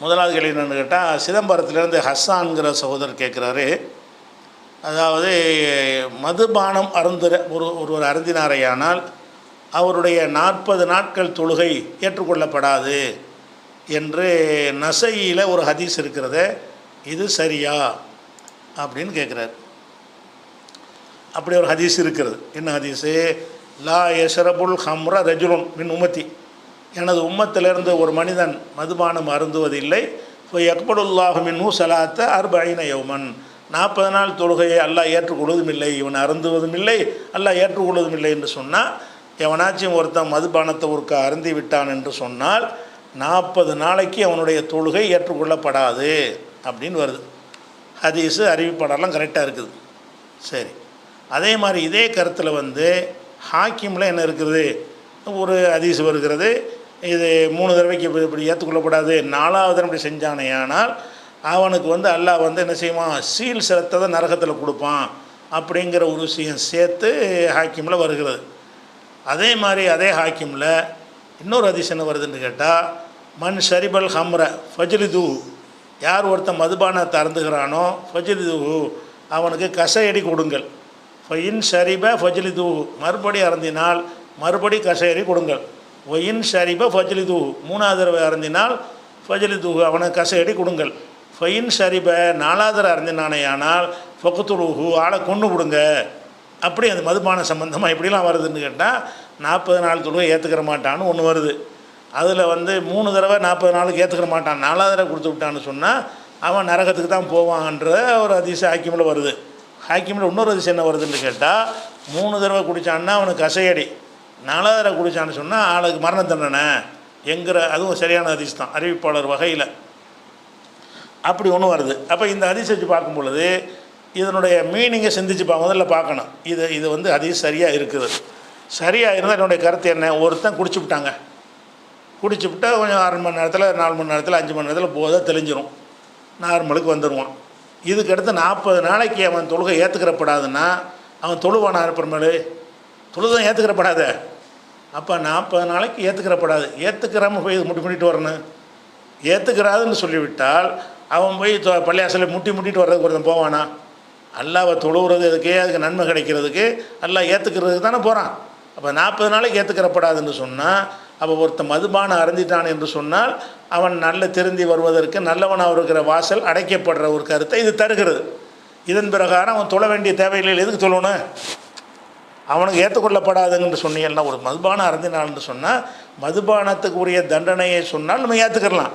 முதலாவது கேள்வி என்னென்னு கேட்டால் சிதம்பரத்திலேருந்து ஹஸ்ஸான்கிற சகோதரர் கேட்குறாரு. அதாவது மதுபானம் அருந்துற ஒரு ஒருவர் அருந்தினாரையானால் அவருடைய நாற்பது நாட்கள் தொழுகை ஏற்றுக்கொள்ளப்படாது என்று நசையில் ஒரு ஹதீஸ் இருக்கிறது இது சரியா? அப்படின்னு கேட்குறாரு. அப்படி ஒரு ஹதீஸ் இருக்கிறது. என்ன ஹதீஸு? லா யஷரபுல் ஹம்ரா ரஜுலுன் மின் உமத்தி எனது உம்மத்திலிருந்து ஒரு மனிதன் மதுபானம் அருந்துவதில்லை. இப்போ அக்படுல்லாஹு மின்ஹு சலாத்த அர்பைன யௌமன். நாற்பது நாள் தொழுகையை அல்லாஹ் ஏற்றுக்கொள்வதும் இல்லை இவன் அருந்துவதும் இல்லை அல்லாஹ் ஏற்றுக்கொள்வதும் இல்லை என்று சொன்னால் எவனாச்சும் ஒருத்தன் மதுபானத்தை ஒருக்க அருந்தி விட்டான் என்று சொன்னால் நாற்பது நாளைக்கு அவனுடைய தொழுகை ஏற்றுக்கொள்ளப்படாது அப்படின்னு வருது. ஹதீஸு அறிவிப்பாடெல்லாம் கரெக்டாக இருக்குது. சரி. அதே மாதிரி இதே கருத்தில் வந்து ஹாக்கிமில் என்ன இருக்குது? ஒரு ஹதீஸ் வருகிறது. இது மூணு தடவைக்கு இப்படி இப்படி ஏற்றுக்கொள்ளக்கூடாது நாலாவது தடவை இப்படி செஞ்சானே ஆனால் அவனுக்கு வந்து அல்லாஹ் வந்து என்ன செய்வான் சீல் சிரத்ததை நரகத்தில் கொடுப்பான் அப்படிங்கிற ஒரு விஷயம் சேர்த்து ஹாக்கிமில் வருகிறது. அதே மாதிரி அதே ஹாக்கிமில் இன்னொரு அதிசயம் வருதுன்னு கேட்டால் மண் ஷரிபல் ஹம்ர ஃபஜ்லிது. யார் ஒருத்தன் மதுபானத்தை திறந்துகிறானோ ஃபஜ்லிது. அவனுக்கு கசையடி கொடுங்கள். ஃபயின் ஷரிப ஃபஜ்லிது. மறுபடி அறந்தினால் மறுபடி கசையடி கொடுங்கள். ஒயின் ஷரிப ஃபஜ்லிது. மூணாவது தடவை அருந்தினால் ஃபஜ்லிது அவனுக்கு கசையடி கொடுங்கள். ஃபயின் ஷரிப நாலாவது தடவை அருந்தினானேயானால் ஃபக்குத்துருஹு ஆளை கொண்டு விடுங்க. அப்படி அந்த மதுபான சம்பந்தமாக எப்படிலாம் வருதுன்னு கேட்டால் நாற்பது நாள் தொழுவை ஏற்றுக்கிற மாட்டான்னு ஒன்று வருது. அதில் வந்து மூணு தடவை நாற்பது நாளுக்கு ஏற்றுக்கிற மாட்டான். நாலாவது தடவை கொடுத்து விட்டான்னு சொன்னால் அவன் நரகத்துக்கு தான் போவான்ற ஒரு அதிசய ஹாக்கிமில் வருது. ஹாக்கிமில் இன்னொரு அதிசயம் என்ன வருதுன்னு கேட்டால் மூணு தடவை குடித்தான்னா அவனுக்கு கசையடி. நாலாவது குடித்தான்னு சொன்னால் ஆளுக்கு மரண தண்டனை. என்கிற அதுவும் சரியான அதிசயம் தான். அறிவிப்பாளர் வகையில். அப்படி ஒன்று வருது. அப்போ இந்த ஹதீஸ் வச்சு பார்க்கும் பொழுது இதனுடைய மீனிங்கை சிந்திச்சு முதல்ல பார்க்கணும். இது இது வந்து அதிகம் சரியாக இருக்குது. சரியாக இருந்தால் என்னுடைய கருத்து என்ன? ஒருத்தன் குடிச்சு விட்டாங்க. குடிச்சு விட்டா கொஞ்சம் அரை மணி நேரத்தில் நாலு மணி நேரத்தில் அஞ்சு மணி நேரத்தில் போதாக தெளிஞ்சிரும். நார்மலுக்கு வந்துடுவான் இதுக்கடுத்து நாற்பது நாளைக்கு அவன் தொழுகை ஏற்றுக்கிறப்படாதுன்னா அவன் தொழுவானா அப்புறமேலு தொழுதான் ஏற்றுக்கிறப்படாத அப்போ நாற்பது நாளைக்கு ஏற்றுக்கிறப்படாது ஏற்றுக்கிறாமல் போய் முட்டி முட்டிட்டு வரணும். ஏற்றுக்கிறாதுன்னு சொல்லிவிட்டால் அவன் போய் தொ- பள்ளியாசலில் முட்டி முட்டிட்டு வர்றதுக்கு ஒருத்தன் போவானா? அல்லாவை தொழுவுறது எதுக்கே? அதுக்கு நன்மை கிடைக்கிறதுக்கு அல்லா ஏற்றுக்கிறதுக்கு தானே போகிறான் அப்போ நாற்பது நாளைக்கு ஏற்றுக்கிறப்படாதுன்னு சொன்னால் அப்போ ஒருத்தன் மதுபானம் அருந்திட்டான் என்று சொன்னால் அவன் நல்ல திருந்தி வருவதற்கு நல்லவனாக இருக்கிற வாசல் அடைக்கப்படுற ஒரு கருத்தை இது தருகிறது. இதன் பிரகாரம் அவன் தொழ வேண்டிய தேவையில்லை எதுக்கு சொல்லணும் அவனுக்கு ஏற்றுக்கொள்ளப்படாதுங்கன்னு சொன்னீங்கன்னா ஒரு மதுபானம் அருந்தினான்னு சொன்னால் மதுபானத்துக்கு உரிய தண்டனையை சொன்னால் நம்ம ஏற்றுக்கிடலாம்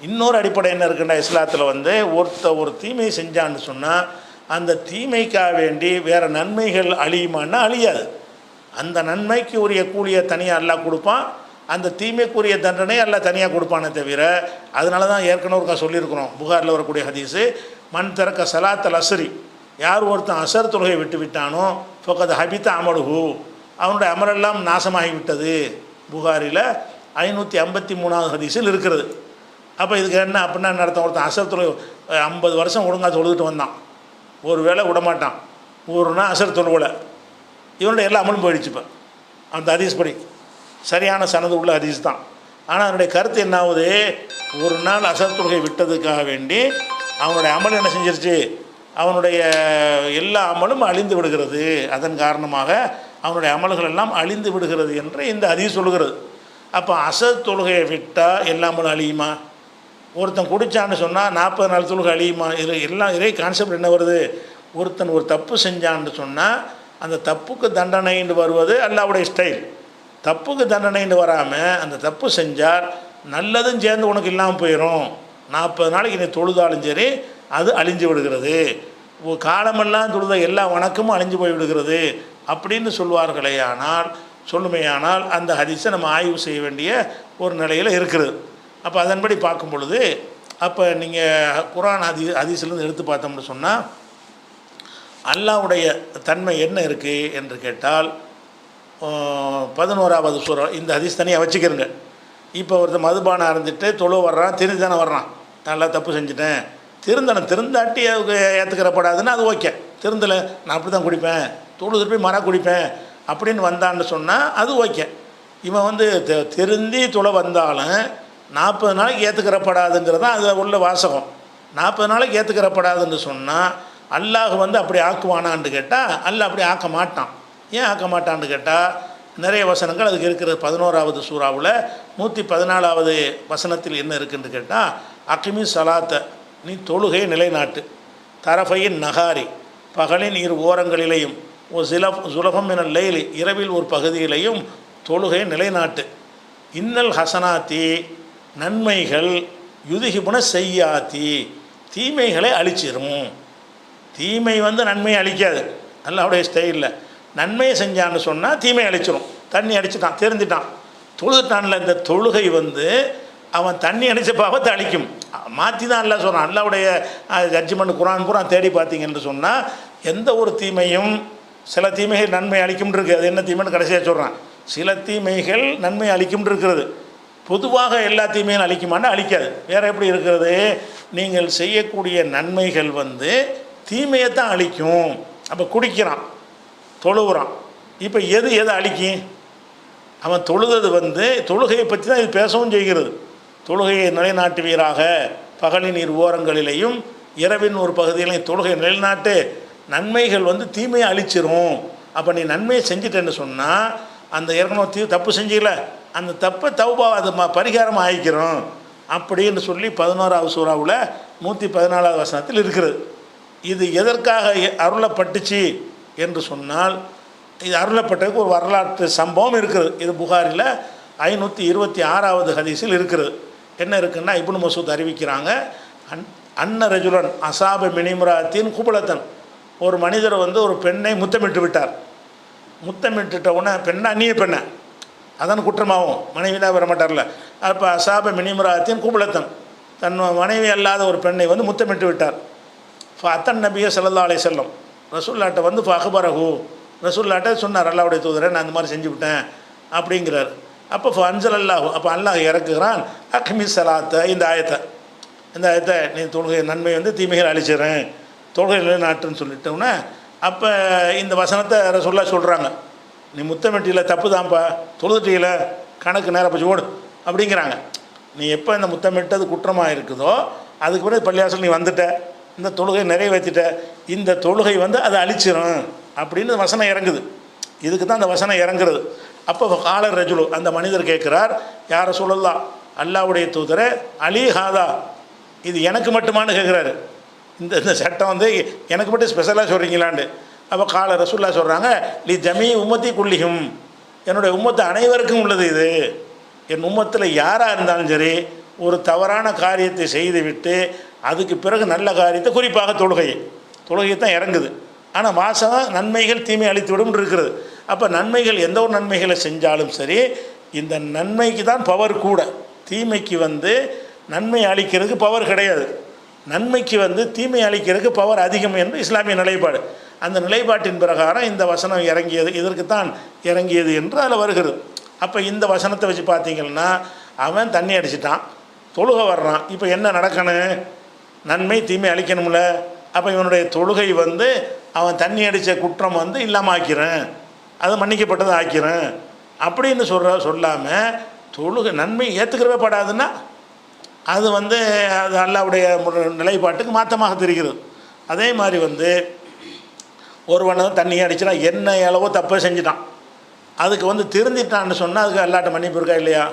இன்னொரு அடிப்படை என்ன இருக்குன்னா இஸ்லாத்தில் வந்து ஒருத்த ஒரு தீமை செஞ்சான்னு சொன்னால் அந்த தீமைக்காக வேண்டி வேறு நன்மைகள் அழியுமான்னா அழியாது. அந்த நன்மைக்கு உரிய கூலியை தனியாக எல்லாம் கொடுப்பான் அந்த தீமைக்குரிய தண்டனை எல்லாம் தனியாக கொடுப்பானே தவிர அதனால தான் ஏற்கனவே ஒருக்கா சொல்லியிருக்கிறோம் புகாரில் வரக்கூடிய ஹதீஸு மண் திறக்க சலாத்தல் அசரி யார் ஒருத்தன் அசர் தொழுகை விட்டு விட்டானோ ஃபொக்கத் ஹபித்த அவனுடைய அமலெல்லாம் நாசமாகிவிட்டது. புகாரில் ஐநூற்றி ஐம்பத்தி மூணாவது ஹதீஸில் இருக்கிறது. அப்போ இதுக்கு என்ன அப்படின்னா என்ன ஒருத்தன் அசர் தொழுகை ஐம்பது வருஷம் ஒழுங்காக தொழுதுட்டு வந்தான். ஒரு வேளை விடமாட்டான். ஒரு நாள் அசர் தொழுவலை இவனுடைய எல்லா அமலும் போயிடுச்சு இப்போ. அந்த ஹதீஸ் படி. சரியான சனது உள்ள ஹதீஸ் தான். ஆனால் அதனுடைய கருத்து என்ன ஆகுது? ஒரு நாள் அசர் தொழுகை விட்டதுக்காக வேண்டி அவனுடைய அமல் என்ன செஞ்சிருச்சு? அவனுடைய எல்லா அமலும் அழிந்து விடுகிறது. அதன் காரணமாக அவனுடைய அமல்கள் எல்லாம் அழிந்து விடுகிறது என்று இந்த ஹதீஸ் சொல்கிறது அப்போ அசத் தொழுகையை விட்டால் எல்லா அமலும் அழியுமா? ஒருத்தன் குடித்தான்னு சொன்னால் நாற்பது நாள் தொழுகை அழியுமா? இது எல்லாம் இதே கான்செப்ட் என்ன வருது? ஒருத்தன் ஒரு தப்பு செஞ்சான்னு சொன்னால் அந்த தப்புக்கு தண்டனைன்னு வருவது அல்லாவுடைய ஸ்டைல் தப்புக்கு தண்டனைன்னு வராமல் அந்த தப்பு செஞ்சால் நல்லதும் சேர்ந்து உனக்கு இல்லாமல் போயிடும் நாற்பது நாளைக்கு நீ தொழுதாலும் சரி அது அழிஞ்சு விடுகிறது. காலமெல்லாம் தொழுத எல்லா வணக்கமும் அழிஞ்சு போய் விடுகிறது அப்படின்னு சொல்வார்களே ஆனால் சொல்லுமையானால் அந்த ஹதீஸை நம்ம ஆய்வு செய்ய வேண்டிய ஒரு நிலையில் இருக்கிறது அப்போ அதன்படி பார்க்கும் பொழுது அப்போ நீங்கள் குரான் ஹதி ஹதீஸ்லேருந்து எடுத்து பார்த்தோம்னு சொன்னால் அல்லாவுடைய தன்மை என்ன இருக்குது என்று கேட்டால் பதினோராவது சூறா இந்த ஹதீஸ் தனியாக வச்சுக்கிறங்க இப்போ ஒருத்தர் மதுபானம் அறந்துட்டு தொழு வர்றான் திருந்தி தானே வர்றான். நல்லா தப்பு செஞ்சுட்டேன். திருந்தணும். திருந்தாட்டி ஏற்றுக்கிறப்படாதுன்னா அது ஓகே. திருந்தலை நான் அப்படி தான் குடிப்பேன். தொழு திருப்பி மரம் குடிப்பேன். அப்படின்னு வந்தான்னு சொன்னால் அது ஓகே. இவன் வந்து தெ- திருந்தி துளை வந்தாலும் நாற்பது நாளைக்கு ஏற்றுக்கிறப்படாதுங்கிறது தான் அது உள்ள வாசகம். நாற்பது நாளைக்கு ஏற்றுக்கிறப்படாதுன்னு சொன்னால் அல்லாஹ் வந்து அப்படி ஆக்குவானான்னு கேட்டால் அல்ல அப்படி ஆக்க மாட்டான். ஏன் ஆக்க மாட்டான்னு கேட்டால் நிறைய வசனங்கள் அதுக்கு இருக்கிற பதினோராவது சூறாவில் நூற்றி பதினாலாவது வசனத்தில் என்ன இருக்குன்னு கேட்டால் அக்கிமி சலாத்தை. நீ தொழுகை நிலைநாட்டு. தரஃபையின் நகாரி பகலின் இரு ஓரங்களிலேயும் ஓ சில சுலபம் என லைலி இரவில் ஒரு பகுதியிலையும் தொழுகை நிலைநாட்டு. இன்னல் ஹசனாத்தி நன்மைகள் யுதுகிபுன செய்யாத்தி தீமைகளை அழிச்சிரும். தீமை வந்து நன்மையை அழிக்காது. அல்லாவுடைய ஸ்டைலில் நன்மையை செஞ்சான்னு சொன்னால் தீமை அழிச்சிரும். தண்ணி அடிச்சிட்டான் தெரிஞ்சிட்டான். தொழுதுட்டான்ல இந்த தொழுகை வந்து அவன் தண்ணி அடித்த பாவத்தை அழிக்கும். மாற்றி தான் அல்ல சொல்கிறான் அல்லாவுடைய ஜட்ஜ்மெண்ட் குரான் பூரா தேடி பார்த்தீங்கன்னு சொன்னால் எந்த ஒரு தீமையும் சில தீமைகள் நன்மை அளிக்கும் இருக்குது. அது என்ன தீமைன்னு கடைசியாக சொல்கிறான் சில தீமைகள் நன்மை அளிக்கும் இருக்கிறது பொதுவாக எல்லா தீமையும் அழிக்குமான்னு அழிக்காது வேறு எப்படி இருக்கிறது? நீங்கள் செய்யக்கூடிய நன்மைகள் வந்து தீமையை தான் அழிக்கும் அப்போ குடிக்கிறான் தொழுகிறான் இப்போ எது எதை அழிக்கும்? அவன் தொழுதது வந்து தொழுகையை பற்றி தான் இது பேசவும் செய்கிறது. தொழுகையை நிலைநாட்டுவீராக. பகலின் இரு ஓரங்களிலேயும் இரவின் ஒரு பகுதியிலையும் தொழுகை நிலைநாட்டு நன்மைகள் வந்து தீமையை அழிச்சிரும். அப்போ நீ நன்மையை செஞ்சிட்டேன்னு சொன்னால் அந்த ஏற்கனவே தீ தப்பு செஞ்சீங்கள அந்த தப்பை தௌபா அது ம பரிகாரம் ஆகிக்கிறோம் அப்படின்னு சொல்லி பதினோராவது சூறாவில் நூற்றி பதினாலாவது வசனத்தில் இருக்கிறது. இது எதற்காக அருளப்பட்டுச்சு என்று சொன்னால் இது அருளப்பட்டதுக்கு ஒரு வரலாற்று சம்பவம் இருக்குது இது புகாரில் ஐநூற்றி இருபத்தி ஆறாவது ஹதீஸில் இருக்கிறது. என்ன இருக்குன்னா இப்னு மசூத் அறிவிக்கிறாங்க அன் அன்ன ரஜுலன் அசாப மினிமுராத்தின் குபலத்தன். ஒரு மனிதர் வந்து ஒரு பெண்ணை முத்தமிட்டு விட்டார். முத்தமிட்டுட்ட உடனே பெண்ணை அந்நிய பெண்ணை? அதான் குற்றமாகும் மனைவினா வர மாட்டார்ல. அப்போ அசாப மினிமுராத்தின் குபலத்தன். தன் மனைவி அல்லாத ஒரு பெண்ணை வந்து முத்தமிட்டு விட்டார். அத்தன் நபிய சல்லா அலை செல்லம் ரசூல்லாட்ட வந்து அகபரகு ரசூல்லாட்டை சொன்னார் அல்லாவுடைய தூதரை நான் இந்த மாதிரி செஞ்சு விட்டேன். அப்படிங்கிறார். அப்போ அஞ்சல் அல்லாஹு அப்போ அல்லாஹ் இறக்குகிறான். அக்மி சலாத்தை இந்த ஆயத்தை. இந்த ஆயத்தை நீ தொழுகை நன்மை வந்து தீமைகள் அழிச்சிடுறேன். தொழுகை நாட்டுன்னு சொல்லிட்டோன்னே அப்போ இந்த வசனத்தை ரசூல்லா சொல்கிறாங்க நீ முத்தமிட்டியில் தப்பு தான்ப்பா தொழுதுட்டியில் கணக்கு நேரம் போச்சு ஓடு அப்படிங்கிறாங்க. நீ எப்போ இந்த முத்தமிட்டது குற்றமாக இருக்குதோ அதுக்கு பிறகு பள்ளியாசல் நீ வந்துட்ட. இந்த தொழுகை நிறைவேற்றிட்ட இந்த தொழுகை வந்து அதை அழிச்சிடும் அப்படின்னு வசனம் இறங்குது. இதுக்கு தான் அந்த வசனம் இறங்குறது. அப்போ காலர் ரஜுலு அந்த மனிதர் கேட்குறார் யாரை சொல்லலாம் அல்லாவுடைய தூதரை அலி ஹாதா. இது எனக்கு மட்டுமான்னு கேட்குறாரு. இந்த இந்த சட்டம் வந்து எனக்கு மட்டும் ஸ்பெஷலாக சொல்கிறீங்களாண்டு அப்போ கால ரசுல்லா சொல்கிறாங்க லி ஜமி உம்மத்தி குள்ளிகும் என்னுடைய உம்மத்து அனைவருக்கும் உள்ளது இது. என் உம்மத்தில் யாராக இருந்தாலும் சரி ஒரு தவறான காரியத்தை செய்துவிட்டு அதுக்கு பிறகு நல்ல காரியத்தை குறிப்பாக தொழுகை. தொழுகை தான் இறங்குது. ஆனால் மாதம் நன்மைகள் தீமை அளித்துவிடும் இருக்கிறது. அப்போ நன்மைகள் எந்த ஒரு நன்மைகளை செஞ்சாலும் சரி இந்த நன்மைக்கு தான் பவர் கூட. தீமைக்கு வந்து நன்மை அளிக்கிறதுக்கு பவர் கிடையாது. நன்மைக்கு வந்து தீமை அளிக்கிறதுக்கு பவர் அதிகம் என்று இஸ்லாமிய நிலைப்பாடு. அந்த நிலைப்பாட்டின் பிரகாரம் இந்த வசனம் இறங்கியது இதற்கு தான் இறங்கியது என்று அதில் வருகிறது. அப்போ இந்த வசனத்தை வச்சு பார்த்தீங்கன்னா அவன் தண்ணி அடிச்சிட்டான் தொழுக வர்றான். இப்போ என்ன நடக்கணும்? நன்மை தீமை அளிக்கணும்ல. அப்போ இவனுடைய தொழுகை வந்து அவன் தண்ணி அடித்த குற்றம் வந்து இல்லாமல் ஆக்கிறேன் அதை மன்னிக்கப்பட்டதை ஆக்கிறேன். அப்படின்னு சொல்கிற சொல்லாமல் தொழுகை நன்மை ஏற்றுக்கிறவே படாதுன்னா அது வந்து அது அல்லாவுடைய நிலைப்பாட்டுக்கு மாற்றமாக தெரிகிறது. அதே மாதிரி வந்து ஒருவன் தண்ணியை தண்ணி அடிச்சுனா என்ன அளவோ தப்பை செஞ்சுட்டான். அதுக்கு வந்து திருந்திட்டான்னு சொன்னால் அதுக்கு அல்லாட்ட மன்னிப்பு இருக்கா இல்லையா?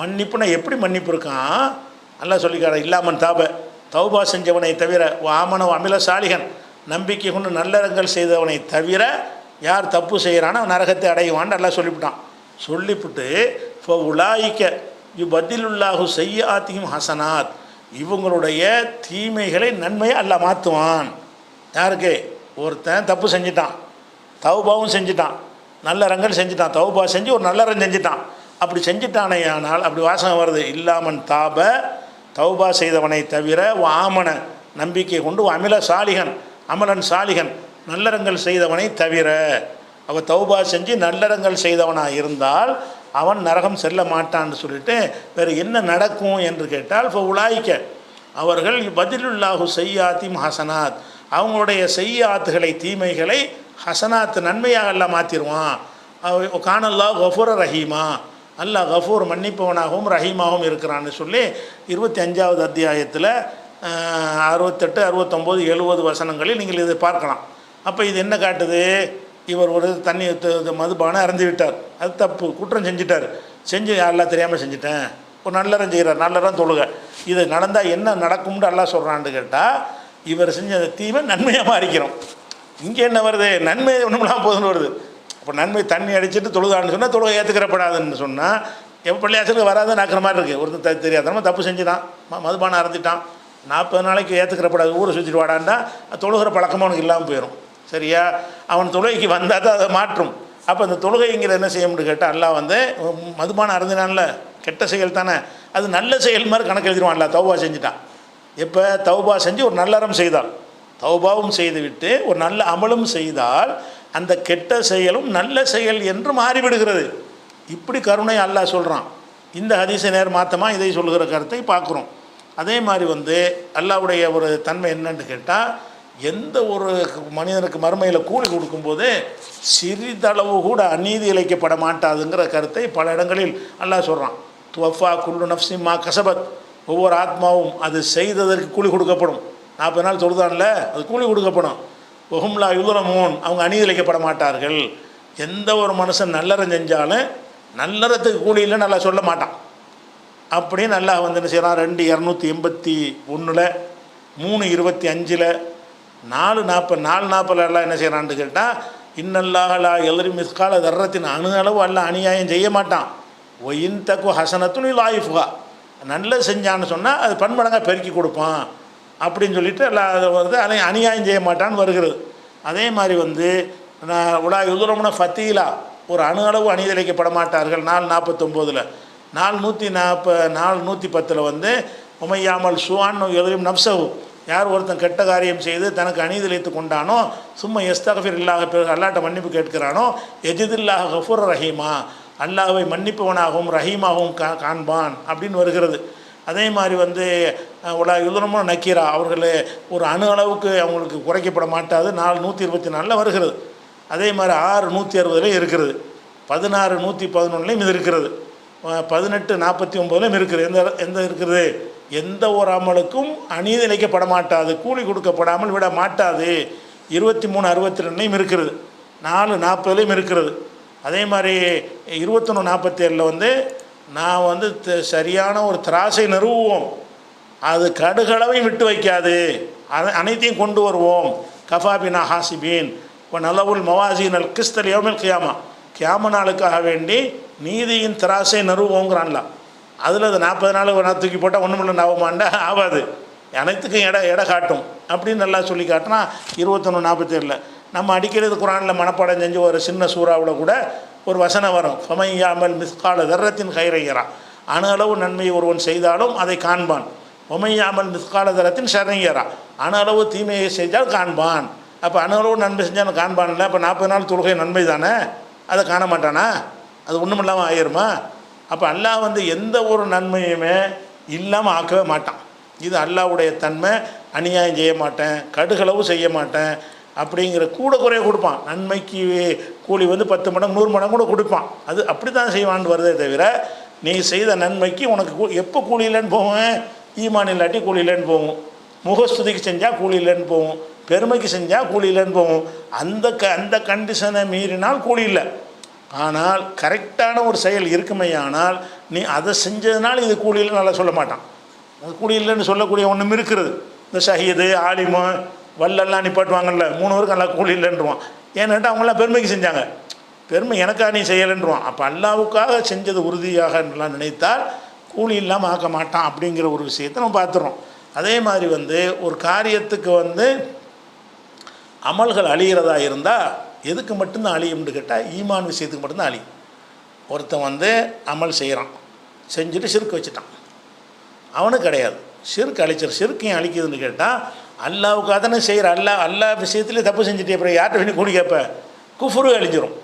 மன்னிப்புனா எப்படி மன்னிப்பு இருக்கான் நல்லா சொல்லிக்கார இல்லாமன் தாப தௌபா செஞ்சவனை தவிர வாமன அமில சாலிகன் நம்பிக்கை கொண்டு நல்லறங்கள் செய்தவனை தவிர யார் தப்பு செய்கிறானோ அவன் நரகத்தை அடைவான்னு நல்லா சொல்லிவிட்டான். சொல்லிவிட்டு இப்போ உலாய்க்க இவ்வதிலுல்லாஹு செய்யாத்தியும் ஹசனாத். இவங்களுடைய தீமைகளை நன்மையை அல்ல மாற்றுவான் யாருக்கு? ஒருத்தன் தப்பு செஞ்சிட்டான். தௌபாவும் செஞ்சிட்டான். நல்லறங்கள் செஞ்சிட்டான். தௌபா செஞ்சு ஒரு நல்ல நல்லறம் செஞ்சிட்டான். அப்படி செஞ்சிட்டானே ஆனால் அப்படி வாசகம் வருது. இல்லாமன் தாப தௌபா செய்தவனை தவிர ஆமன நம்பிக்கை கொண்டு அமில சாலிகன் அமலன் சாலிகன் நல்லறங்கள் செய்தவனை தவிர அவள் தௌபா செஞ்சு நல்லறங்கள் செய்தவனாக இருந்தால் அவன் நரகம் செல்ல மாட்டான்னு சொல்லிட்டு வேறு என்ன நடக்கும் என்று கேட்டால் இப்போ உலாய்க்க அவர்கள் பதிலுல்லாஹு செய்யாத்திம் ஹசனாத். அவங்களுடைய செய்யாத்துகளை தீமைகளை ஹசனாத் நன்மையாக எல்லாம் மாற்றிடுவான் காணல்லா கஃபூர ரஹீமா. அல்லாஹ் கஃபூர் மன்னிப்பவனாகவும் ரஹீமாகவும் இருக்கிறான்னு சொல்லி இருபத்தி அஞ்சாவது அத்தியாயத்தில் அறுபத்தெட்டு அறுபத்தொம்போது எழுபது வசனங்களில் நீங்கள் இதை பார்க்கலாம். அப்போ இது என்ன காட்டுது? இவர் ஒரு தண்ணி மதுபானை மதுபானம் இறந்து விட்டார். அது தப்பு. குற்றம் செஞ்சிட்டார். செஞ்சு எல்லாம் தெரியாமல் செஞ்சுட்டேன்? ஒரு நல்லறம் செய்கிறார் நல்லறம் தொழுக. இது நடந்தால் என்ன நடக்கும்னு எல்லாம் சொல்கிறான்னு கேட்டால் இவர் செஞ்ச அந்த தீமை நன்மையாக மாறிக்கிறோம். இங்கே என்ன வருது? நன்மை ஒன்றுமெல்லாம் போதுன்னு வருது. அப்போ நன்மை தண்ணி அடிச்சிட்டு தொழுதான்னு சொன்னால் தொழுகை ஏற்றுக்கிறப்படாதுன்னு சொன்னால் எப்போ பள்ளியாசலுக்கு வராதுன்னு ஆக்கிற மாதிரி இருக்குது ஒருத்தர் த தெரியாதனமா தப்பு செஞ்சுட்டான் மதுபானம் அறந்துட்டான். நாற்பது நாளைக்கு ஏற்றுக்கிறப்படாது ஊரை சுற்றிட்டு வாடாண்டா தொழுகிற பழக்கமும் அவனுக்கு இல்லாமல் போயிடும் சரியா? அவன் தொழுகைக்கு வந்தால் தான் அதை மாற்றும். அப்போ அந்த தொழுகைங்கிற என்ன செய்யும்னு கேட்டால் அல்லாஹ் வந்து மதுபானம் அருந்தினான்ல கெட்ட செயல் தானே. அது நல்ல செயல் மாதிரி கணக்கு எழுதிடுவான்ல தௌபா செஞ்சுட்டான். எப்போ? தௌபா செஞ்சு ஒரு நல்லறம் செய்தால் தௌபாவும் செய்துவிட்டு ஒரு நல்ல அமலும் செய்தால் அந்த கெட்ட செயலும் நல்ல செயல் என்று மாறிவிடுகிறது. இப்படி கருணை அல்லாஹ் சொல்கிறான் இந்த ஹதீச நேர் மாத்தமாக இதை சொல்கிற கருத்தை பார்க்குறோம். அதே மாதிரி வந்து அல்லாவுடைய ஒரு தன்மை என்னன்னு கேட்டால் எந்த ஒரு மனிதனுக்கு மறுமையில் கூலி கொடுக்கும்போது சிறிதளவு கூட அநீதி இழைக்கப்பட மாட்டாதுங்கிற கருத்தை பல இடங்களில் அல்லாஹ் சொல்கிறான் துவஃபா குல்லு நஃப்சிம்மா கசபத். ஒவ்வொரு ஆத்மாவும் அது செய்ததற்கு கூலி கொடுக்கப்படும். நாற்பது நாள் தொழுதான்ல அது கூலி கொடுக்கப்படும். ஒஹும்லா யுதுரமோன் அவங்க அநீதி இழைக்கப்பட மாட்டார்கள். எந்த ஒரு மனுஷன் நல்லறம் செஞ்சாலும் நல்லறத்துக்கு கூலி இல்லை நல்லா சொல்ல மாட்டான். அப்படின்னு நல்லா வந்து என்ன செய்கிறான் ரெண்டு இரநூத்தி எண்பத்தி ஒன்றில் மூணு இருபத்தி அஞ்சில் நாலு நாற்பது நாலு நாற்பதுல எல்லாம் என்ன செய்கிறான்னு கேட்டால் இன்னல்லாஹலா எல்லரி மிஸ்கால தர்றத்தின் அணு அளவு அல்ல அநியாயம் செய்ய மாட்டான். ஒயின் தக்கு ஹசனத்துன்னு லாயிஃபுகா. நல்லது செஞ்சான்னு சொன்னால் அது பன்மடங்காக பெருக்கி கொடுப்பான். அப்படின்னு சொல்லிட்டு எல்லாம் அதை வந்து அதை அநியாயம் செய்ய மாட்டான்னு வருகிறது. அதே மாதிரி வந்து நான் உலா யுதுரமுன ஃபத்தீலா ஒரு அணு அளவு அணிதளிக்கப்பட மாட்டார்கள் நாலு நாற்பத்தொம்போதில் நாலு நூற்றி நாற்ப நாலு நூற்றி பத்தில் வந்து உமையாமல் சுவான் எதிரும் நப்சவும் யார் ஒருத்தன் கெட்ட காரியம் செய்து தனக்கு அநீதிழைத்து கொண்டானோ சும்மா எஸ்தகஃபிர் இல்லாத பிறகு அல்லாட்ட மன்னிப்பு கேட்கிறானோ எஜிதில்லாஹ் கஃபூர் ரஹீமா அல்லாஹை மன்னிப்பவனாகவும் ரஹீமாகவும் கா காண்பான் அப்படின்னு வருகிறது. அதே மாதிரி வந்து உலா யுதனமும் நக்கீரா அவர்கள் ஒரு அணு அளவுக்கு அவங்களுக்கு குறைக்கப்பட மாட்டாது. நாலு நூற்றி இருபத்தி நாலில் வருகிறது. அதே மாதிரி ஆறு நூற்றி அறுபதுலேயும் இருக்கிறது. பதினாறு நூற்றி பதினொன்றுலேயும் இது இருக்கிறது. பதினெட்டு நாற்பத்தி ஒம்போதுலையும் இருக்குது. எந்த எந்த இருக்கிறது? எந்த ஒரு அமலுக்கும் அநீதி இழைக்கப்பட மாட்டாது கூலி கொடுக்கப்படாமல் விட மாட்டாது. இருபத்தி மூணு அறுபத்தி ரெண்டையும் இருக்கிறது. நாலு நாற்பதுலையும் இருக்கிறது. அதே மாதிரி இருபத்தொன்று நாற்பத்தேழில் வந்து நான் வந்து சரியான ஒரு திராசை நிறுவுவோம். அது கடுகளவையும் விட்டு வைக்காது. அதை அனைத்தையும் கொண்டு வருவோம். கஃபாபினா ஹாசிபீன். இப்போ நல்லவுல் மவாசினல் கிறிஸ்தல் யோமில் கியாமா. கியாம நாளுக்காக வேண்டி நீதியின் திராசை நிறுவோங்கிறான்ல. அதில் அது நாற்பது நாள் ஒரு தூக்கி போட்டால் ஒன்றும் இல்லை நவமாண்டா? ஆகாது அனைத்துக்கும் எடை எடை காட்டும். அப்படின்னு நல்லா சொல்லி காட்டினா இருபத்தொன்று நாற்பத்தேழில். நம்ம அடிக்கிறது குரானில் மனப்பாடம் செஞ்சு ஒரு சின்ன சூறாவில் கூட ஒரு வசனம் வரும். ஃபமையாமல் மிஸ்கால தரத்தின் கைரையரா அணு அளவு நன்மையை ஒருவன் செய்தாலும் அதை காண்பான். ஒமையாமல் மிஸ்கால தரத்தின் சரணியரா அணு அளவு தீமையை செஞ்சால் காண்பான். அப்போ அணு அளவு நன்மை செஞ்சால் காண்பான்ல. அப்போ நாற்பது நாள் தொழுகை நன்மை தானே? அதை காண மாட்டானா? அது ஒன்றும் இல்லாமல் ஆயிருமா? அப்போ அல்லாஹ் வந்து எந்த ஒரு நன்மையுமே இல்லாமல் ஆக்கவே மாட்டான். இது அல்லாஹ்வுடைய தன்மை அநியாயம் செய்ய மாட்டேன் கடுகளவு செய்ய மாட்டேன் அப்படிங்கிற கூட குறைய கொடுப்பான். நன்மைக்கு கூலி வந்து பத்து மடங்கு நூறு மடங்கு கூட கொடுப்பான். அது அப்படி தான் செய்வான்னு வருதே தவிர நீ செய்த நன்மைக்கு உனக்கு கூ எப்போ கூலி இல்லைன்னு போவேன் ஈமான் இல்லாட்டி கூலி இல்லைன்னு போகும் முகஸ்துதிக்கு செஞ்சால் கூலி இல்லைன்னு போகும் பெருமைக்கு செஞ்சால் கூலி இல்லைன்னு போகும் அந்த க அந்த கண்டிஷனை மீறினால் கூலி இல்லை. ஆனால் கரெக்டான ஒரு செயல் இருக்குமையானால் நீ அதை செஞ்சதுனால இது கூலியில் நல்லா சொல்ல மாட்டான். அது கூலி இல்லைன்னு சொல்லக்கூடிய ஒன்றும் இருக்கிறது. இந்த ஷஹீது ஆலிமு வல்லெல்லாம் நிப்பாட்டுவாங்கல்ல மூணு பேருக்கு நல்லா கூலி இல்லைன்றுவான் ஏன்னாட்டா அவங்களாம் பெருமைக்கு செஞ்சாங்க. பெருமை எனக்கா நீ செய்யலைன்றுவான். அப்போ அல்லாவுக்காக செஞ்சது உறுதியாக நினைத்தால் கூலி இல்லாமல் ஆக்க மாட்டான் அப்படிங்கிற ஒரு விஷயத்தை நம்ம பார்த்துறோம். அதே மாதிரி வந்து ஒரு காரியத்துக்கு வந்து அமல்கள் அழிகிறதா இருந்தால் எதுக்கு மட்டும்தான் அழியும்னு கேட்டால் ஈமான் விஷயத்துக்கு மட்டும்தான் அழியும். ஒருத்தன் வந்து அமல் செய்கிறான் செஞ்சுட்டு சிறுக்கு வச்சுட்டான். அவனுக்கு கிடையாது. சிறுக்கு அழிச்சிரு சிறுக்கையும் அழிக்குதுன்னு கேட்டால் அல்லாவுக்கு அதனை செய்கிற அல்லா அல்லா விஷயத்துலேயே தப்பு செஞ்சுட்டே அப்புறம் யார்கிட்ட வேணும் கூடி கேட்ப. குஃபுரு அழிஞ்சிரும்.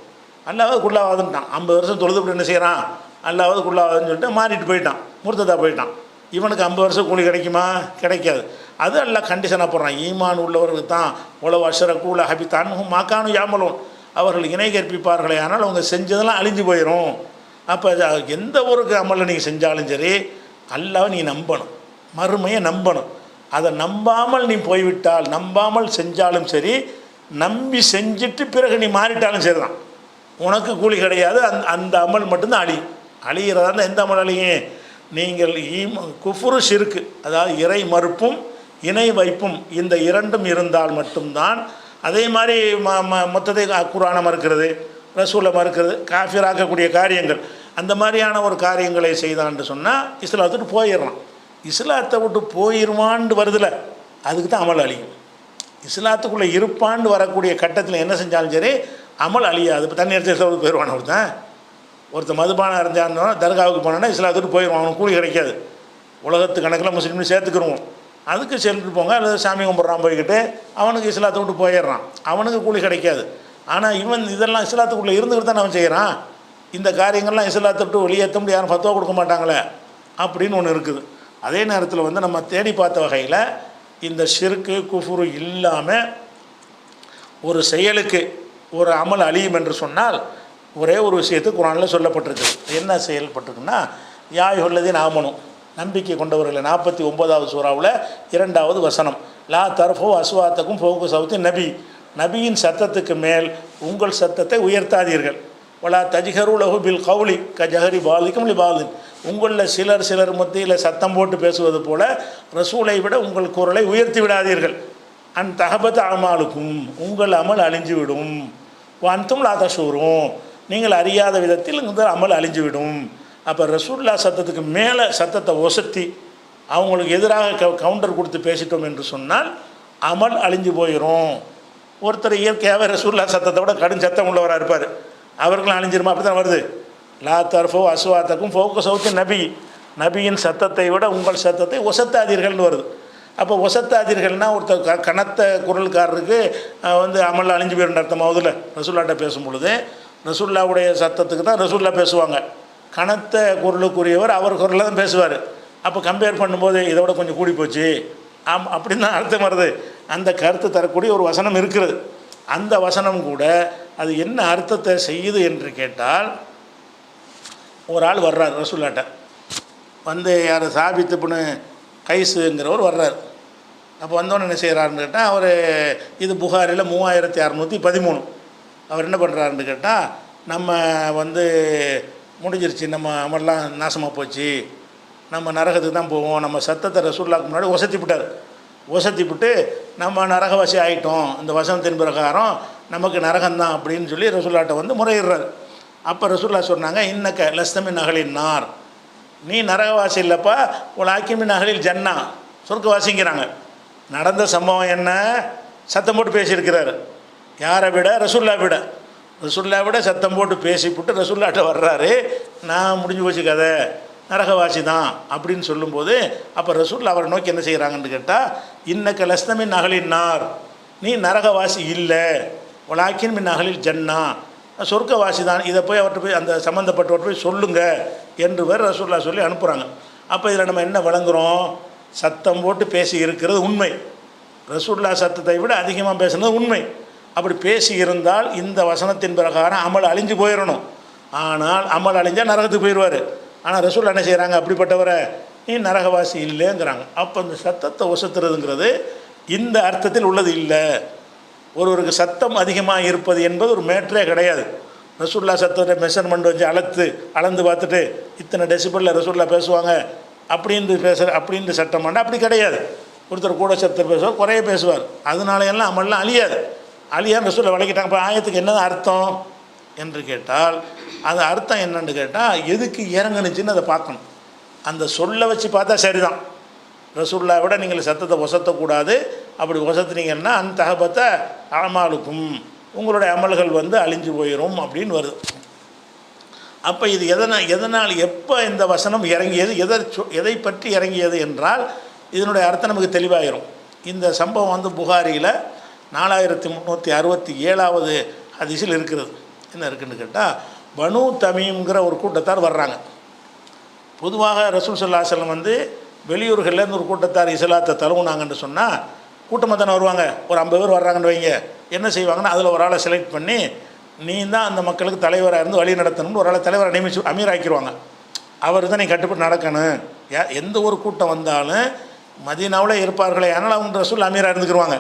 அல்லாவது குள்ளாவாதுன்ட்டான் ஐம்பது வருஷம் தொழுது என்ன செய்கிறான்? அல்லாவது குள்ளாவாதுன்னு சொல்லிட்டு மாறிட்டு போயிட்டான் முர்த்ததா போயிட்டான். இவனுக்கு ஐம்பது வருஷம் கூலி கிடைக்குமா? கிடைக்காது. அது எல்லாம் கண்டிஷனாக போடுறான். ஈமான் உள்ளவர்களுக்கு தான் உழவு அஷர கூல ஹபித்தான் மாக்கானு யாமலும் அவர்கள் இணை கற்பிப்பார்களே ஆனால் அவங்க செஞ்சதெல்லாம் அழிஞ்சு போயிடும் அப்போ எந்த ஒரு அமலை நீங்கள் செஞ்சாலும் சரி அல்லாவை நீ நம்பணும். மறுமையை நம்பணும். அதை நம்பாமல் நீ போய்விட்டால் நம்பாமல் செஞ்சாலும் சரி நம்பி செஞ்சுட்டு பிறகு நீ மாறிட்டாலும் சரி தான் உனக்கு கூலி கிடையாது அந் அந்த அமல் மட்டும்தான் அழி அழிகிறதா இருந்தால் எந்த அமல் அழியும்? நீங்கள் ஈம குஃபுரு ஷிருக்கு அதாவது இறை மறுப்பும் இணை வைப்பும் இந்த இரண்டும் இருந்தால் மட்டும்தான். அதே மாதிரி ம ம மொத்தத்தை குரானை மறுக்கிறது ரசூலை மறுக்கிறது காஃபிராக்கக்கூடிய காரியங்கள் அந்த மாதிரியான ஒரு காரியங்களை செய்தான்னு சொன்னால் இஸ்லாத்துட்டு போயிடுறான் இஸ்லாத்தை விட்டு போயிருமான்னு வருதில்ல அதுக்கு தான் அமல் அழியும். இஸ்லாத்துக்குள்ளே இருப்பான்னு வரக்கூடிய கட்டத்தில் என்ன செஞ்சாலும் சரி அமல் அழியாது. இப்போ தண்ணி எடுத்து போயிடுவான் அவர் தான் ஒருத்தர் மதுபானம் இருந்தான்னா தர்காவுக்கு போனோன்னா இஸ்லாத்துக்கு போயிடுவான். அவனுக்கு கூலி கிடைக்காது. உலகத்து கணக்கில் முஸ்லீம்னு சேர்த்துக்கிருவோம். அதுக்கு செல்லிட்டு போங்க. அல்லது சாமி கும்பிட்றான் போய்கிட்டு அவனுக்கு இஸ்லாத்தை விட்டு போயிடுறான். அவனுக்கு கூலி கிடைக்காது. ஆனால் இவன் இதெல்லாம் இஸ்லாத்துக்குள்ளே இருந்துக்கிட்டு தான் அவன் செய்கிறான் இந்த காரியங்கள்லாம் இஸ்லாத்தை விட்டு வெளியேற்ற முடியும் யாரும் ஃபத்துவா கொடுக்க மாட்டாங்களே அப்படின்னு ஒன்று இருக்குது. அதே நேரத்தில் வந்து நம்ம தேடி பார்த்த வகையில் இந்த ஷிருக்கு குஃபுரு இல்லாமல் ஒரு செயலுக்கு ஒரு அமல் அழியும் என்று சொன்னால் ஒரே ஒரு விஷயத்து குரானில் சொல்லப்பட்டிருக்கு என்ன செயல்பட்டிருக்குன்னா யாய் உள்ளதே நாமனும் நம்பிக்கை கொண்டவர்களை நாற்பத்தி ஒன்பதாவது சூறாவில் இரண்டாவது வசனம். லா தர்ஃபோ அஸ்வாத்தக்கும் போக்கு சவுத்தி நபி. நபியின் சத்தத்துக்கு மேல் உங்கள் சத்தத்தை உயர்த்தாதீர்கள். வலா தஜ்ஹரு லஹு பில் கவுலி க ஜஹரி பாலிக்கும் பாலின். உங்களில் சிலர் சிலர் மத்தியில் சத்தம் போட்டு பேசுவது போல ரசூலை விட உங்கள் குரலை உயர்த்தி விடாதீர்கள். அன் தகபத் அமாலுக்கும் உங்கள் அமல் அழிஞ்சுவிடும். வான்தும் லாதசூரும் நீங்கள் அறியாத விதத்தில் இந்த அமல் அழிஞ்சுவிடும். அப்போ ரசூல்லா சத்தத்துக்கு மேலே சத்தத்தை ஒசத்தி அவங்களுக்கு எதிராக க கவுண்டர் கொடுத்து பேசிட்டோம் என்று சொன்னால் அமல் அழிஞ்சு போயிடும் ஒருத்தர் இயற்கையாகவே ரசூல்லா சத்தத்தை விட கடும் சத்தம் உள்ளவராக இருப்பார். அவர்களும் அழிஞ்சிருமா? அப்படி தான் வருது. லா தர்ஃபோ அசுவாத்தக்கும் ஃபோக்கு சவுத்து நபி. நபியின் சத்தத்தை விட உங்கள் சத்தத்தை ஒசத்தாதீர்கள்னு வருது. அப்போ ஒசத்தாதீர்கள்னால் ஒருத்தர் க கனத்த குரல்காரருக்கு வந்து அமல் அழிஞ்சு போயிருந்து அர்த்தமாவதுல ரசூல்லாட்ட பேசும் பொழுது ரசுல்லாவுடைய சத்தத்துக்கு தான் ரசுல்லா பேசுவாங்க. கனத்த குரலுக்குரியவர் அவர் குரலில் தான் பேசுவார். அப்போ கம்பேர் பண்ணும்போது இதை விட கொஞ்சம் கூடி போச்சு. ஆம் அப்படின்னு தான் அர்த்தம் வருது. அந்த கருத்து தரக்கூடிய ஒரு வசனம் இருக்கிறது. அந்த வசனம் கூட அது என்ன அர்த்தத்தை செய்யுது என்று கேட்டால் ஒரு ஆள் வர்றார் ரசுல்லாட்ட வந்து யார் சாபித்துப்புன்னு கைஸுங்கிறவர் வர்றார். அப்போ வந்தோன்னு என்ன செய்கிறாருன்னு கேட்டால் அவர் இது புகாரில் மூவாயிரத்தி அறநூற்றி பதிமூணு. அவர் என்ன பண்ணுறாருன்னு கேட்டால் நம்ம வந்து முடிஞ்சிருச்சு நம்ம அமர்லாம் நாசமாக போச்சு. நம்ம நரகத்துக்கு தான் போவோம். நம்ம சத்தத்தை ரசூல்லாக்கு முன்னாடி ஒசத்தி விட்டார். ஒசத்தி விட்டு நம்ம நரகவாசி ஆகிட்டோம் இந்த வசனத்தின் பிரகாரம் நமக்கு நரகம்தான் அப்படின்னு சொல்லி ரசூல்லாட்ட வந்து முறையிடுறாரு. அப்போ ரசூல்லா சொன்னாங்க இன்னக்க லஸ்தமின் நகலின் நார். நீ நரகவாசி இல்லைப்பா உன் ஆக்கிமின் நகலில் ஜன்னா. சொர்க்கவாசிங்கிறாங்க. நடந்த சம்பவம் என்ன? சத்தம் போட்டு பேசியிருக்கிறாரு. யாரை விட? ரசுல்லா விட. ரசுல்லா விட சத்தம் போட்டு பேசிவிட்டு ரசுல்லாட்ட வர்றாரு. நான் முடிஞ்சு போச்சு கதை. நரகவாசி தான் அப்படின்னு சொல்லும்போது அப்போ ரசூல்லா அவரை நோக்கி என்ன செய்கிறாங்கன்னு கேட்டால் இன்னக்க லஸ்தமின் நகலின் நார். நீ நரகவாசி இல்லை. உலாக்கின் மின் நகலில் ஜன்னா. சொர்க்கவாசி தான். இதை போய் அவர்கிட்ட போய் அந்த சம்மந்தப்பட்டவர்கிட்ட போய் சொல்லுங்க. என்று வேறு ரசூல்லா சொல்லி அனுப்புகிறாங்க அப்போ இதில் நம்ம என்ன வழங்குகிறோம் சத்தம் போட்டு பேசி இருக்கிறது உண்மை. ரசூல்லா சத்தத்தை விட அதிகமாக பேசுனது உண்மை. அப்படி பேசி இருந்தால் இந்த வசனத்தின் பிரகாரம் அமல் அழிஞ்சு போயிடணும் ஆனால் அமல் அழிஞ்சால் நரகத்துக்கு போயிடுவார் ஆனால் ரசூல் என்ன செய்கிறாங்க அப்படிப்பட்டவரை நீ நரகவாசி இல்லைங்கிறாங்க. அப்போ இந்த சத்தத்தை ஒசத்துறதுங்கிறது இந்த அர்த்தத்தில் உள்ளது இல்லை. ஒருவருக்கு சத்தம் அதிகமாக இருப்பது என்பது ஒரு மேற்றே கிடையாது. ரசூல்லா சத்தத்தை மெஷர்மெண்ட் வச்சு அளத்து அளந்து பார்த்துட்டு இத்தனை டெசிபிளில் ரசூல்லா பேசுவாங்க? அப்படின்ட்டு பேசுகிற அப்படின்னு சட்டம் பண்ணால் அப்படி கிடையாது. ஒருத்தர் கூட சத்தம் பேசுவார் குறைய பேசுவார். அதனால எல்லாம் அமல்லாம் அழியாது. அழியா ரசூல்லா விளக்கிட்டாங்க இப்போ ஆயத்துக்கு என்ன அர்த்தம் என்று கேட்டால் அது அர்த்தம் என்னன்னு கேட்டால் எதுக்கு இறங்குனுச்சின்னு அதை பார்க்கணும். அந்த சொல்லை வச்சு பார்த்தா சரிதான். ரசூல்லா விட நீங்கள் சத்தத்தை ஒசத்தக்கூடாது. அப்படி ஒசத்துனீங்கன்னா அந்த தகபத்தை அமாலுக்கும் உங்களுடைய அமல்கள் வந்து அழிஞ்சு போயிடும் அப்படின்னு வருது. அப்போ இது எதனால் எதனால் எப்போ இந்த வசனம் இறங்கியது எதை சொ- எதை பற்றி இறங்கியது என்றால் இதனுடைய அர்த்தம் நமக்கு தெளிவாயிரும். இந்த சம்பவம் வந்து புகாரியில் நாலாயிரத்தி முந்நூற்றி அறுபத்தி ஏழாவது அதிசயில் இருக்கிறது. என்ன இருக்குன்னு கேட்டால் பனு தமீம்ங்கிற ஒரு கூட்டத்தார் வர்றாங்க. பொதுவாக ரசூல் சல்லா வந்து வெளியூர்கள்லேருந்து ஒரு கூட்டத்தார் இஸ்லாத்தை தழுவுனாங்கன்னு சொன்னால் கூட்டமாக தானே வருவாங்க. ஒரு ஐம்பது பேர் வர்றாங்கன்னு வைங்க. என்ன செய்வாங்கன்னா அதில் ஒரு ஆளை செலக்ட் பண்ணி நீ தான் அந்த மக்களுக்கு தலைவராக இருந்து வழி நடத்தணும்னு ஒரு ஆளை தலைவரை நியமிச்சு அமீர் ஆக்கிடுவாங்க அவர் தான் நீ கட்டுப்பட்டு நடக்கணும். எந்த ஒரு கூட்டம் வந்தாலும் மதீனாவில் இருப்பார்களே ஆனால் அவங்க ரசூல் அமீராக இருந்துக்கிருவாங்க.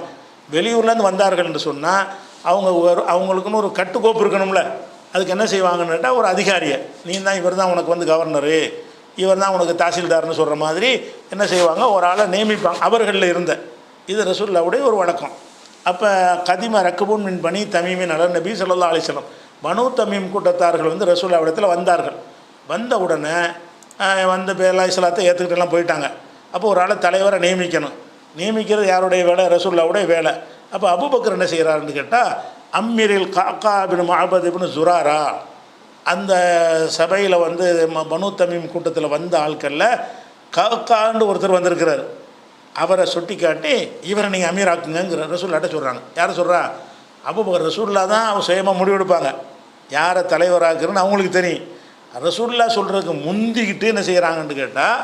வெளியூர்லேருந்து வந்தார்கள் என்று சொன்னால் அவங்க ஒரு அவங்களுக்குன்னு ஒரு கட்டுக்கோப்பு இருக்கணும்ல. அதுக்கு என்ன செய்வாங்கன்னுட்டால் ஒரு அதிகாரியை. நீ தான் இவர் தான் உனக்கு வந்து கவர்னரு இவர் தான் உனக்கு தாசில்தார்னு சொல்கிற மாதிரி என்ன செய்வாங்க? ஒரு ஆளை நியமிப்பாங்க. அவர்களில் இருந்த. இது ரசூல்லாவுடைய ஒரு வழக்கம். அப்போ கதிம ரக்கபூன் மின் பணி தமிமின் அலர் நபி சொல்லா அலைஹி பனு தமிம் கூட்டத்தார்கள் வந்து ரசூல்லாவிடத்தில் வந்தார்கள். வந்த உடனே வந்த பேரலா இஸ்லாத்தை ஏற்றுக்கிட்டெல்லாம் போயிட்டாங்க. அப்போ ஒரு ஆளை தலைவரை நியமிக்கணும். நியமிக்கிறது யாருடைய வேலை? ரசூல்லாவுடைய வேலை. அப்போ அபுபக்கர் என்ன செய்கிறாருன்னு கேட்டால் அம்மிரில் காக்கா பின் மஹபத் பின் ஜுராரா. அந்த சபையில் வந்து மனு தமீம் கூட்டத்தில் வந்த ஆட்களில் காக்கான்னு ஒருத்தர் வந்திருக்கிறார். அவரை சுட்டி காட்டி இவரை நீங்கள் அமீராக்குங்கிற ரசூல்லாட்ட சொல்கிறாங்க யார் சொல்கிறா அபுபக்கர். ரசூல்லா தான் அவங்க சுயமாக முடிவெடுப்பாங்க. யாரை தலைவராக்குறன்னு அவங்களுக்கு தெரியும். ரசூல்லா சொல்கிறதுக்கு முந்திக்கிட்டு என்ன செய்கிறாங்கன்னு கேட்டால்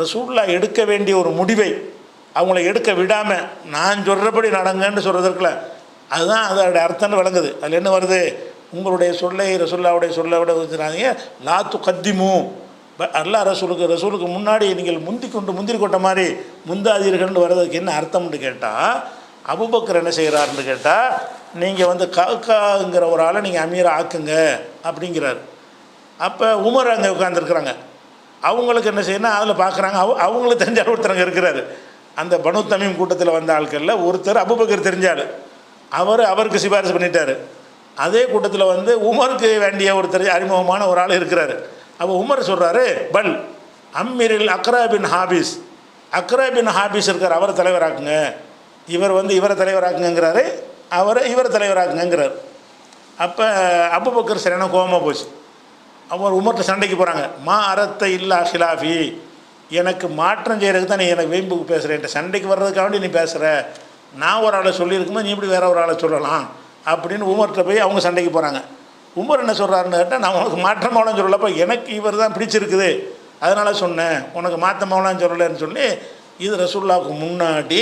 ரசூல்லா எடுக்க வேண்டிய ஒரு முடிவை அவங்கள எடுக்க விடாமல் நான் சொல்கிறபடி நடங்கன்னு சொல்கிறதுக்குல அதுதான் அதோட அர்த்தம்னு விளங்குது. அதில் என்ன வருது? உங்களுடைய சொல்லை ரசுல்லாவுடைய சொல்லை விட வச்சுறாதீங்க லாத்து கத்திமு அல்லா ரசூலுக்கு ரசூலுக்கு முன்னாடி நீங்கள் முந்தி கொண்டு முந்திரி கொட்ட மாதிரி முந்தாதீர்கள்னு வர்றதுக்கு என்ன அர்த்தம்னு கேட்டால் அபுபக்கர் என்ன செய்கிறாருன்னு கேட்டால் நீங்கள் வந்து காக்காங்கிற ஒரு ஆளை நீங்கள் அமீரா ஆக்குங்க அப்படிங்கிறார். அப்போ உமர் அங்கே உட்காந்துருக்குறாங்க அவங்களுக்கு என்ன செய்யணும் அதில் பார்க்குறாங்க அவ அவங்களுக்கு தெரிஞ்ச ஆள் ஒருத்தர் அங்கே இருக்கிறாரு. அந்த பனு தமிம் கூட்டத்தில் வந்த ஆட்களில் ஒருத்தர் அபுபக்கர் தெரிஞ்சாள் அவர் அவருக்கு சிபாரிசு பண்ணிட்டார். அதே கூட்டத்தில் வந்து உமருக்கு வேண்டிய ஒருத்தர் அறிமுகமான ஒரு ஆள் இருக்கிறாரு. அப்போ உமர் சொல்கிறாரு பல் அம்மிரில் அக்ரா பின் ஹாபிஸ். அக்ரா பின் ஹாபிஸ் இருக்கார் அவரை தலைவராக்குங்க. இவர் வந்து இவரை தலைவராக்குங்கிறாரு அவரை இவர் தலைவராக்குங்கிறார் அப்போ அபுபக்கர் சரியான கோபமாக போச்சு. அவர் உமர்கிட்ட சண்டைக்கு போகிறாங்க மா அறத்தை இல்லா ஹிலாஃபி எனக்கு மாற்றம் செய்கிறதுக்கு தான் நீ எனக்கு வீம்புக்கு பேசுகிறேன் சண்டைக்கு வர்றதுக்காக நீ பேசுகிற நான் ஒரு ஆளை சொல்லியிருக்கும்போது நீ இப்படி வேற ஒரு ஆளை சொல்லலாம் அப்படின்னு உமர்கிட்ட போய் அவங்க சண்டைக்கு போகிறாங்க உமர் என்ன சொல்கிறாருன்னு கேட்டால் நான் உனக்கு மாற்றம் மௌனம் சொல்லலப்போ எனக்கு இவர் தான் பிடிச்சிருக்குது. அதனால் சொன்னேன் உனக்கு மாற்ற மௌனம் சொல்லலைன்னு சொல்லி இது ரசூல்லாவுக்கு முன்னாடி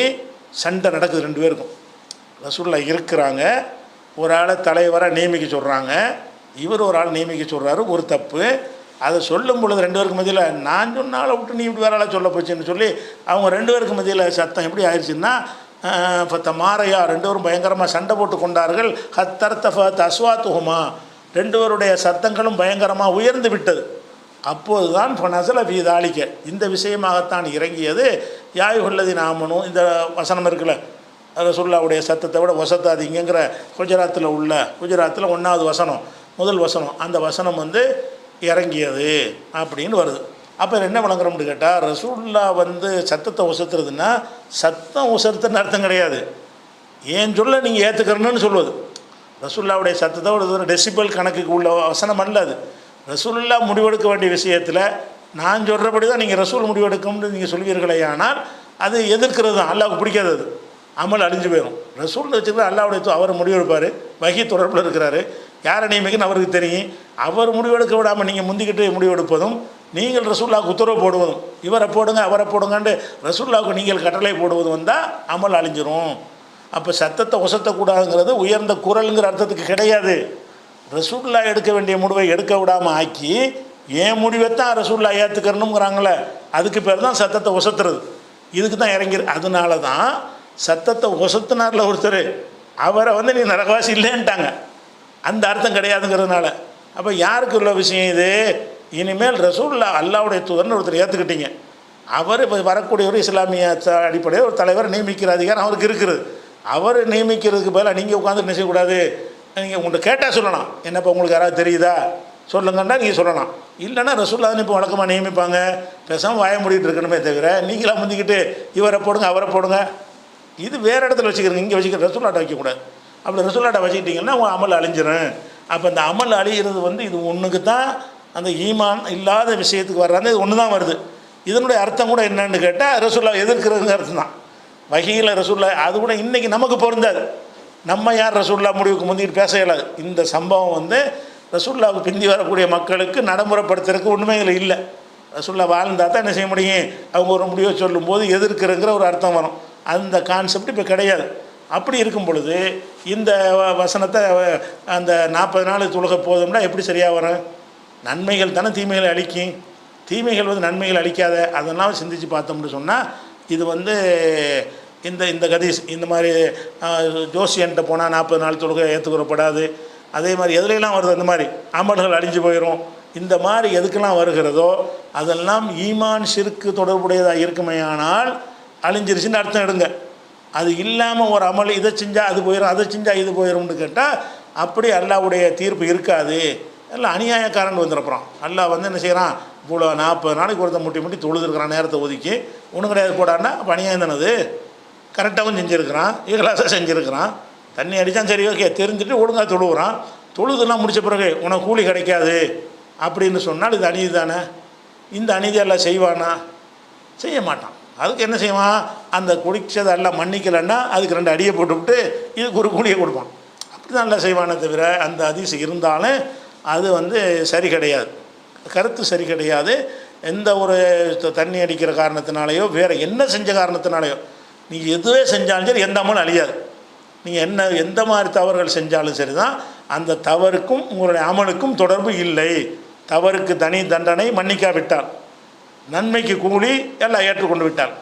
சண்டை நடக்குது ரெண்டு பேருக்கும். ரசூல்லா இருக்கிறாங்க ஒரு ஆளை தலைவராக நியமிக்க சொல்கிறாங்க இவர் ஒரு ஆள் நியமிக்க சொல்கிறாரு ஒரு தப்பு. அதை சொல்லும் பொழுது ரெண்டு பேருக்கு மத்தியில் நான் சொன்னால விட்டு நீ இப்படி வேறால சொல்ல போச்சுன்னு சொல்லி அவங்க ரெண்டு பேருக்கு மத்தியில் சத்தம் எப்படி ஆயிடுச்சுன்னா இப்போ மாறையா ரெண்டு பேரும் பயங்கரமாக சண்டை போட்டு கொண்டார்கள். ஹத்தர்த்த ஃபத் அஸ்வாத்துகுமா ரெண்டு பேருடைய சத்தங்களும் பயங்கரமாக உயர்ந்து விட்டது. அப்போதுதான் ஃபனசல ஃபீ தாளிக்க இந்த விஷயமாகத்தான் இறங்கியது. யாயுகல்லதி நாமனும் இந்த வசனம் இருக்குல்ல ரசுல்லாவுடைய சத்தத்தை விட வசத்தாதிங்கிற குஜராத்தில் உள்ள குஜராத்தில் ஒன்றாவது வசனம் முதல் வசனம். அந்த வசனம் வந்து இறங்கியது அப்படின்னு வருது. அப்போ என்ன வழங்குறோம்னு கேட்டால் ரசூல்லா வந்து சத்தத்தை உசத்துறதுன்னா சத்தம் உசத்துன்னு அர்த்தம் கிடையாது. ஏன் சொல்ல நீங்கள் ஏற்றுக்கிறணும்னு சொல்லுவது. ரசூல்லாவுடைய சத்தத்தை ஒரு டெசிபல் கணக்குக்கு உள்ள வசனம் அல்ல அது. ரசூல்லா முடிவெடுக்க வேண்டிய விஷயத்தில் நான் சொல்கிறபடி தான் நீங்கள் ரசூல் முடிவெடுக்கும்னு நீங்கள் சொல்வீர்களே ஆனால் அது எதிர்க்கிறது தான் அல்லாவுக்கு பிடிக்காது அது. அமல் அழிஞ்சு போயிடும் ரசூல் வச்சுக்கிற அல்லாவுடைய அவர் முடிவெடுப்பார். வகி தொடர்பில் இருக்கிறாரு. யாரை நியமிக்கன்னு அவருக்கு தெரியும். அவர் முடிவெடுக்க விடாமல் நீங்கள் முந்திக்கிட்டு முடிவெடுப்பதும் நீங்கள் ரசூல்லாவுக்கு உத்தரவு போடுவதும் இவரை போடுங்க அவரை போடுங்கன்ட்டு ரசூல்லாவுக்கு நீங்கள் கட்டளை போடுவது வந்தால் அமல் அழிஞ்சிரும். அப்போ சத்தத்தை ஒசத்தக்கூடாதுங்கிறது உயர்ந்த குரலுங்கிற அர்த்தத்துக்கு கிடையாது. ரசூல்லா எடுக்க வேண்டிய முடிவை எடுக்க விடாமல் ஆக்கி என் முடிவை தான் ரசூல்லா ஏற்றுக்கணுங்கிறாங்களே அதுக்கு பேர் தான் சத்தத்தை ஒசத்துறது இதுக்கு தான் இறங்கிரு அதனால தான் சத்தத்தை ஒசத்தினார்ல ஒருத்தர். அவரை வந்து நீ நரகவாசி இல்லைன்ட்டாங்க. அந்த அர்த்தம் கிடையாதுங்கிறதுனால. அப்போ யாருக்கு உள்ள விஷயம் இது? இனிமேல் ரசூல்லா அல்லாவுடைய தூதர்னு ஒருத்தர் ஏற்றுக்கிட்டீங்க அவர் இப்போ வரக்கூடிய ஒரு இஸ்லாமிய அடிப்படையில் ஒரு தலைவர் நியமிக்கிற அதிகாரம் அவருக்கு இருக்குது அவர் நியமிக்கிறதுக்கு பதிலாக நீங்கள் உட்காந்து என்ன செய்யக்கூடாது? நீங்கள் உங்கள்கிட்ட கேட்டால் சொல்லலாம். என்னப்பா உங்களுக்கு யாராவது தெரியுதா? சொல்லுங்கன்னா நீங்கள் சொல்லலாம். இல்லைன்னா ரசூல்லாதான் இப்போ வழக்கமாக நியமிப்பாங்க. பேசாமல் வாய முடிக்கிட்டு இருக்கணுமே தவிர நீங்களாம் முந்திக்கிட்டு இவரை போடுங்க அவரை போடுங்க. இது வேறு இடத்துல வச்சுக்கிறீங்க. இங்கே வச்சுக்கிற ரசூல்லாட்ட வைக்கக்கூடாது. அப்படி ரசூல்லாட்ட வச்சுக்கிட்டிங்கன்னா உங்கள் அமல் அழிஞ்சிடும் அப்போ இந்த அமல் அழிகிறது வந்து இது ஒன்றுக்கு தான் அந்த ஈமான் இல்லாத விஷயத்துக்கு வர்றாங்க இது ஒன்று தான் வருது. இதனுடைய அர்த்தம் கூட என்னன்னு கேட்டால் ரசூல்லா எதிர்க்கிறதுங்க அர்த்தம் தான் வகையில் ரசூல்லா அது கூட இன்றைக்கி நமக்கு பொருந்தாது. நம்ம யார் ரசூல்லா முடிவுக்கு முந்திட்டு பேச இயலாது இந்த சம்பவம் வந்து ரசூல்லாவுக்கு பிந்தி வரக்கூடிய மக்களுக்கு நடைமுறைப்படுத்துறதுக்கு உண்மைகள் இல்லை. ரசூல்லா வாழ்ந்தா தான் என்ன செய்ய முடியும்? அவங்க ஒரு முடிவை சொல்லும்போது எதிர்க்கிறங்கிற ஒரு அர்த்தம் வரும். அந்த கான்செப்ட் இப்போ கிடையாது. அப்படி இருக்கும் பொழுது இந்த வ- வசனத்தை அந்த நாற்பது நாள் துலக போதும்னா எப்படி சரியாக வரும்? நன்மைகள் தானே தீமைகளை அழிக்கும். தீமைகள் வந்து நன்மைகள் அழிக்காத அதெல்லாம் சிந்தித்து பார்த்தோம்னு சொன்னால் இது வந்து இந்த இந்த கதீஸ் இந்த மாதிரி ஜோசியன்ட்ட போனால் நாற்பது நாள் தொழுகை ஏற்றுக்கிறப்படாது அதே மாதிரி எதுலையெல்லாம் வருது? அந்த மாதிரி அமல்கள் அழிஞ்சு போயிடும் இந்த மாதிரி எதுக்கெல்லாம் வருகிறதோ அதெல்லாம் ஈமான் சிறுக்கு தொடர்புடையதாக இருக்குமையானால் அழிஞ்சிருச்சுன்னு அர்த்தம் எடுங்க. அது இல்லாமல் ஒரு அமல் இதை செஞ்சால் அது போயிடும் அதை செஞ்சால் இது போயிடும்னு கேட்டால் அப்படி அல்லாவுடைய தீர்ப்பு இருக்காது. எல்லாம் அநியாயக்காரன் வந்துருப்புறான் அல்லா வந்து என்ன செய்கிறான் இவ்வளோ நாற்பது நாளைக்கு ஒருத்தன் முட்டி முட்டி தொழுதுருக்கிறான் நேரத்தை ஒதுக்கி. ஒன்றும் கிடையாது போடான்னா அப்போ அநியாயம் தானே அது? கரெக்டாகவும் செஞ்சுருக்கிறான் இகலாசாக செஞ்சுருக்கிறான். தண்ணி அடித்தான் சரி ஓகே தெரிஞ்சுட்டு ஒழுங்காக தொழுவுறான். தொழுதுலாம் முடித்த பிறகு உனக்கு கூலி கிடைக்காது அப்படின்னு சொன்னால் இது அநீதி தானே? இந்த அநீதி எல்லாம் செய்வானா? செய்ய மாட்டான். அதுக்கு என்ன செய்வான்? அந்த குடித்ததெல்லாம் எல்லாம் மன்னிக்கலைன்னா அதுக்கு ரெண்டு அடியை போட்டுவிட்டு இதுக்கு ஒரு கூலியை கொடுப்பான். அப்படி தான் நல்லா செய்வானே தவிர அந்த அதிசயம் இருந்தாலும் அது வந்து சரி கிடையாது. கருத்து சரி கிடையாது. எந்த ஒரு தண்ணி அடிக்கிற காரணத்தினாலேயோ வேறு என்ன செஞ்ச காரணத்தினாலேயோ நீங்கள் எதுவே செஞ்சாலும் சரி எந்த அமலும் அழியாது. நீங்கள் என்ன எந்த மாதிரி தவறுகள் செஞ்சாலும் சரி தான் அந்த தவறுக்கும் உங்களுடைய அமலுக்கும் தொடர்பு இல்லை. தவறுக்கு தனி தண்டனை மன்னிக்காவிட்டால். நன்மைக்கு கூலி எல்லாம் ஏற்றுக்கொண்டு விட்டார்.